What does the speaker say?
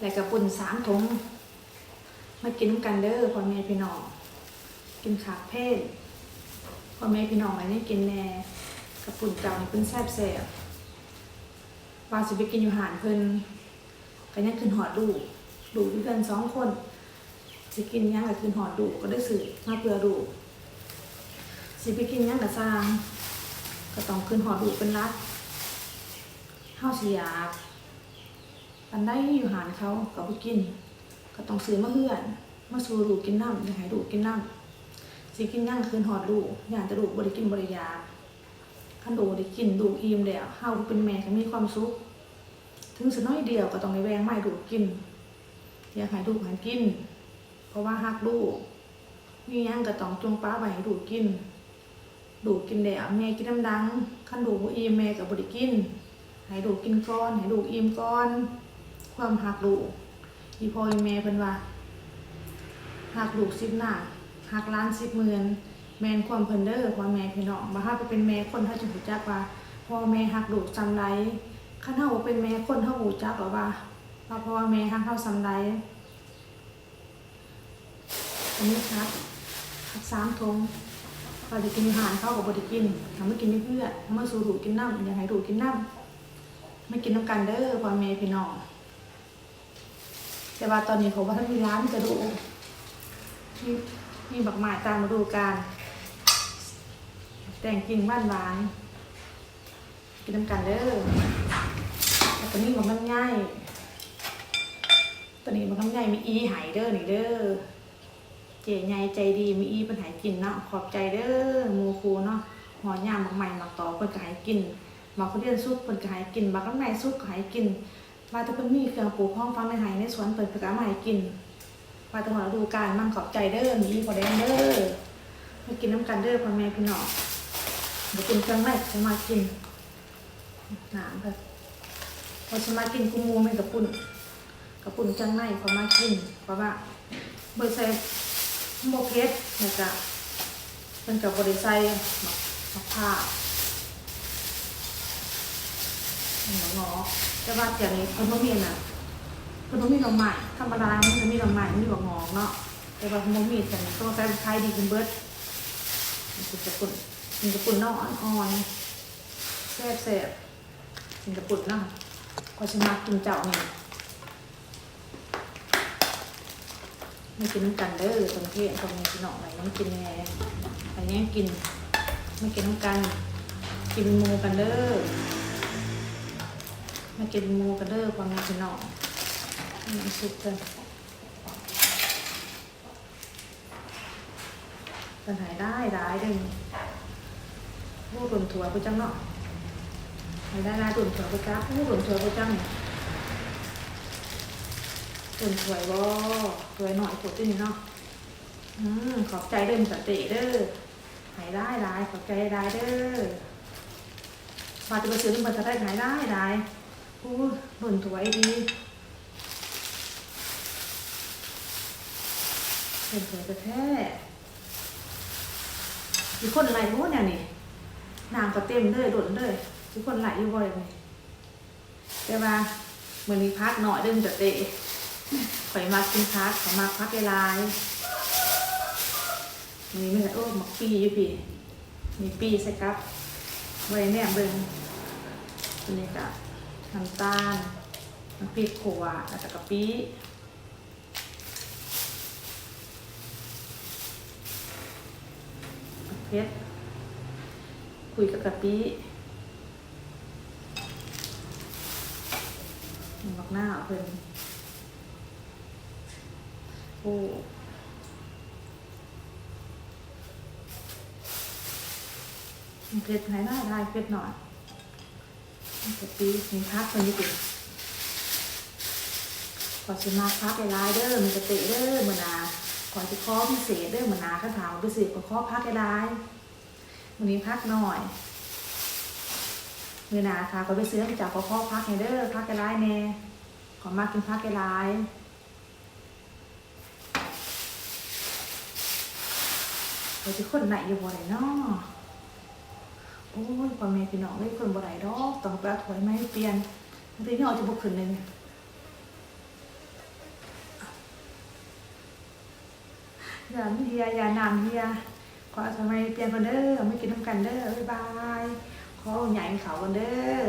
แล้วก็ปุ่นสามถุงมากินกันเด้อพ่อแม่พี่น้อง กินขากเพศพ่อแม่พี่น้องอันนี้กินแน่กับปุ่นเก่านี่เพิ่นแซ่บแซ่บวาสิไปกินอยู่หานเพิ่นก็ยังขึ้นหอดดูดูด้วยกันสองคนสิกินหยังก็ขึ้นหอดดูก็ได้สื่อมาเพื่อดูสิไปกินหยังก็สร้างก็ต้องขึ้นหอดูเป็นรักเฮาสิอยาก อันได้อยู่หานเขาก็บ่กิน ก็ต้องซื้อมาเพื่อน มาสู่ดูกินน้ำอยากให้ดูกินน้ำสิกินย่างคืนหอดดูอยากจะดูบริกินบริยาขันดูได้กินดูอิ่มแล้วเฮาเป็นแม่ก็มีความสุข ถึงสน้อยเดียวก็ต้องในแวงไม่ดูกิน อยากให้ดูให้กิน เพราะว่าฮักดูมีหยังก็ต้องจงป้าไว้ให้ดูกิน ดูกินแล้วแม่กินน้ำดังขันดูบ่อิ่มแม่ก็บริกินให้ดูกินก้อนให้ดูอิ่มก้อน ความหักดูอีพ่ออีแม่เพิ่นว่าหักลูกสิบหน้าหักล้านสิบหมื่นแม่นความเพิ่นเด้อพ่อแม่พี่น้องบ่ฮักไปเป็นแม่คนเฮาจะรู้จักว่าพ่อแม่หักลูกซำไรคันเฮาเป็นแม่คนเฮารู้จักหรอว่าว่าพ่อแม่หักเฮาซำไรอันนี้ครับหักสามทงว่าจะกินอาหารเขาก็บ่ได้กินทำมากินเพื่อนทำมาสู่ลูกกินน้ำอยากให้ลูกินน้ำไม่กินน้ำกันเด้อพ่อแม่พี่น้อง แต่ว่าตอนนี้ผมว่าท่านมีร้านจะดูมีมีบักหมาตามมาดูการแต่งกิ่งบ้านหวานกินน้ำกันเด้อแล้วตอนนี้มันมันง่ายตอนนี้มันทำง่ายมีอีหายเด้อนี่เด้อเจ๋ใหญ่ใจดีมีอีเป็นหายกินเนาะขอบใจเด้อมูคูเนาะหอย่างบักใหม่บักต่อเพิ่นก็หายกินบักเขาเรียนซุปเพิ่นก็หายกินบักน้ำในซุปก็หายกิน ว่าถ้าเพิ่นมีเครื่องปลูกห้องฟังในไห้ในสวนเปิดเพิ่นก็เอามาให้กินว่าแตหัวดูการมันขอบใจเด้อมีพอแดงเด้อมากินน้ำกันเด้อพ่อแม่พี่น้องเดี๋ยวกินเครื่องแรกจะมากินหนามแบบพอจะมากินกุ้งมูไม่กับปุ่นกับปุ่นจังไรพอมากินเพราะว่าเบอร์ใส่โมเพสเนี่ยจะมันกับบริใส่มะมะ พร้าวหงอแต่ว่าอย่างนี้คนบ่มีน่ะคนบ่มีดอกไม้ธรรมดามันจะมีดอกไม้มีดอกงอกเนาะแต่ว่าคนบ่มีแต่ต้องใช้ใช้ดีขึ้นเบิดมันจะจะปุ่นมันจะปุ่นเนาะอ่อนๆแซ่บแซ่บมันจะปุ่นเนาะก็จะกินเจ้าเนี่ยไม่กินน้ำกันเด้อตรงที่ตรงนี้กินหน่อยน้ำกินแหน่อันนี้กิน ไม่กินน้ำกัน กินหมูกันเด้อ มากินหมูกันเด้อความมีพี่น้องน้ำซุปกันกันหายได้ได้เด้อผู้ตุนถั่วไปจังเนาะหายได้ได้ตุ่นถั่วไปจ้าผู้ตุนถั่วไปจังตุนถั่วบ่ถั่วหน่อยถั่วที่นี่เนาะอืมขอบใจเด้อสติเด้อหายได้ได้ขอบใจได้เด้อมาจะไปซื้อมันจะได้หายได้ได้ โอ้ยหล่นถวยดีหล่นถวยแท้มีคนไหลรู้เนี่ยนี่นางก็เต็มเลยหล่นเลยมีคนไหลอยู่บ่อยเลยแต่ว่าเหมือนมีพักหน่อยเดิมจะเตะข่อยมากินพักขอมาพักเวลายมีไม่ใช่โอ้หมักปีอยู่ปีมีปีใส่ครับไว้แน่เบิ่งนี้จ้ะ น้ำตาลน้ำพริกขัวแล้วก็กะปิเพชรคุยกับกะปิบักหน้าเอาเพิ่นโอ้เพชรไหนได้ได้เพชรหน่อย กะปิมีพักคนนี้ติขอชิมาพักไปลายเด้อมีกะเติเด้อมือนาขอจะข้อพิเศษเด้อมือนาข้าถามพิเศษก็ข้อพักไปลายวันนี้พักหน่อยเมื่อนาค่ะก็ไปซื้อมาจากขอข้อพักให้เด้อพักไปลายแน่ขอมากินพักไปลายเราจะคนไหนอยู่บ่ไหนเนาะ โอ้ยพ่อแม่พี่น้องไม่คนบ่ไหนดอกต้องไปเอาถวยไม่เปลี่ยนบางทีพี่น้องจะบุกขึ้นเลยเนี่ยยาเฮียยานำเฮียขอทำไมเปลี่ยนคนเด้อไม่กินน้ำกันเด้อบายบายขอใหญ่เขาคนเด้อ